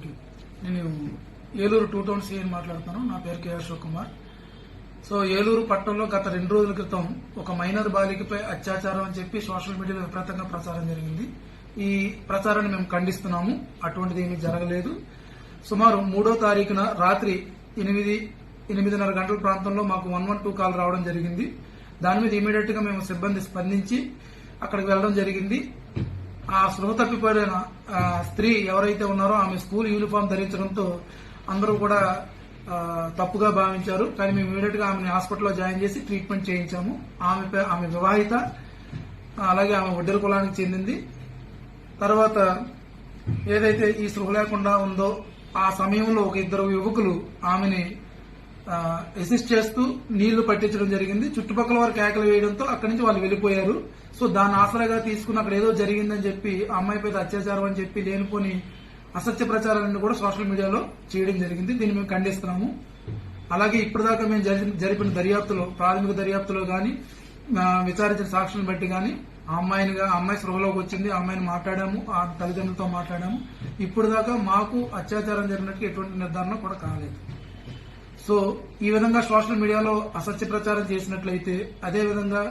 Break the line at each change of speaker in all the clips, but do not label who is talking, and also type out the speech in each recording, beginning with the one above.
Okay. నేను Eluru two town సీఎన్ మాట్లాడుతున్నాను. నా పేరు కే అశోక్ కుమార్ సో ఏలూరు పట్టణంలో గత రెండు రోజుల క్రితం ఒక మైనర్ బాలికపై అత్యాచారం అని చెప్పి సోషల్ మీడియాలో విపరీతంగా ప్రచారం జరిగింది. ఈ ప్రచారాన్ని మేము ఖండిస్తున్నాము. అటువంటిది ఏమీ జరగలేదు. సుమారు మూడో తారీఖున రాత్రి ఎనిమిది ఎనిమిదిన్నర గంటల ప్రాంతంలో మాకు వన్ వన్ టూ కాల్ రావడం జరిగింది. దాని మీద ఇమీడియట్గా మేము సిబ్బంది స్పందించి అక్కడికి వెళ్ళడం జరిగింది. ఆ స్పృహ తప్పిపోయిన స్త్రీ ఎవరైతే ఉన్నారో ఆమె స్కూల్ యూనిఫామ్ ధరించడంతో అందరూ కూడా తప్పుగా భావించారు. కానీ మేము ఇమీడియట్గా ఆమెను హాస్పిటల్లో జాయిన్ చేసి ట్రీట్మెంట్ చేయించాము. ఆమె ఆమె వివాహిత. అలాగే ఆమె ఒడ్డెల కులానికి చెందింది. తర్వాత ఏదైతే ఈ స్పృహ లేకుండా ఉందో ఆ సమయంలో ఒక ఇద్దరు యువకులు ఆమెని అసిస్ట్ చేస్తూ నీళ్ళు పట్టించడం జరిగింది. చుట్టుపక్కల వారు కేకలు వేయడంతో అక్కడి నుంచి వాళ్ళు వెళ్ళిపోయారు. సో దాన్ని ఆసరాగా తీసుకుని అక్కడ ఏదో జరిగిందని చెప్పి ఆ అమ్మాయిపై అత్యాచారం అని చెప్పి లేనిపోని అసత్య ప్రచారాలను కూడా సోషల్ మీడియాలో చేయడం జరిగింది. దీన్ని మేము ఖండిస్తున్నాము. అలాగే ఇప్పటిదాకా మేము జరిపిన దర్యాప్తులో ప్రాథమిక దర్యాప్తులో గాని విచారించిన సాక్షులను బట్టి గాని ఆ అమ్మాయిని అమ్మాయి సృహలోకి వచ్చింది. ఆ అమ్మాయిని మాట్లాడాము. ఆ తల్లిదండ్రులతో మాట్లాడాము. ఇప్పుడు దాకా మాకు అత్యాచారం జరిగినట్టు ఎటువంటి నిర్ధారణ కూడా కాలేదు. సో ఈ విధంగా సోషల్ మీడియాలో అసత్య ప్రచారం చేసినట్లయితే అదే విధంగా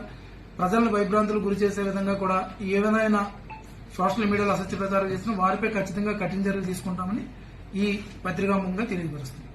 ప్రజలను భయభ్రాంతులు గురి చేసే విధంగా కూడా ఏ విధమైన సోషల్ మీడియాలో అసత్య ప్రచారం చేసిన వారిపై ఖచ్చితంగా కఠిన చర్యలు తీసుకుంటామని ఈ పత్రికాముఖంగా తెలియపరుస్తుంది.